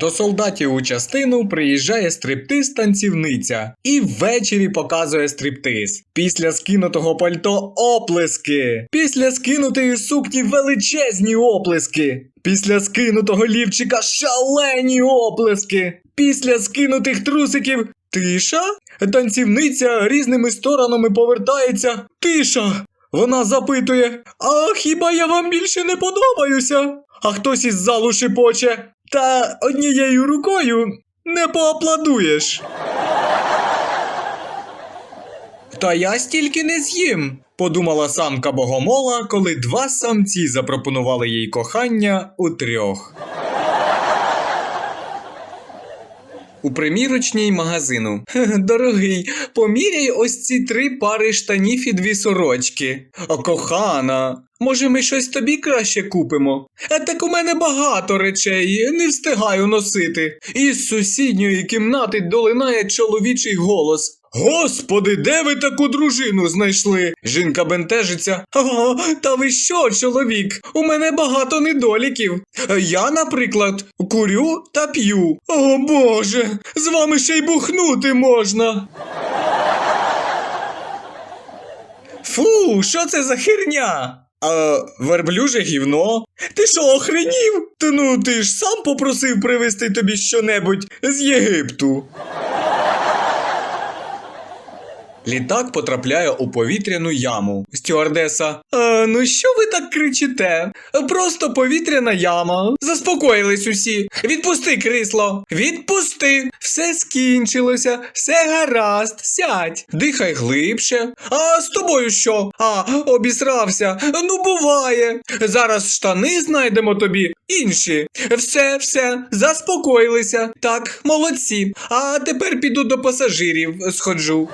До солдатів у частину приїжджає стриптиз-танцівниця і ввечері показує стриптиз. Після скинутого пальто оплески. Після скинутої сукні величезні оплески. Після скинутого лівчика шалені оплески. Після скинутих трусиків тиша. Танцівниця різними сторонами повертається. Тиша. Вона запитує: А хіба я вам більше не подобаюся? А хтось із залу шипоче. Та однією рукою не поаплодуєш. Та я стільки не з'їм, подумала самка богомола, коли два самці запропонували їй кохання у трьох. У примірочній магазину. Дорогий, поміряй ось ці три пари штанів і дві сорочки. А кохана, може ми щось тобі краще купимо? А так у мене багато речей, не встигаю носити. Із сусідньої кімнати долинає чоловічий голос. Господи, де ви таку дружину знайшли? Жінка бентежиться. Ага, та ви що, чоловік? У мене багато недоліків. Я, наприклад, курю та п'ю. О Боже, з вами ще й бухнути можна. Фу, що це за херня? А верблюже гівно? Ти що, охренів? Та ну ти ж сам попросив привезти тобі щонебудь з Єгипту. Літак потрапляє у повітряну яму. Стюардеса. А, ну що ви так кричите? Просто повітряна яма. Заспокоїлись усі. Відпусти крісло. Відпусти. Все скінчилося. Все гаразд. Сядь. Дихай глибше. А з тобою що? А, обісрався. Ну, буває. Зараз штани знайдемо тобі. Інші. Все, все, заспокоїлися. Так, молодці. А тепер піду до пасажирів сходжу.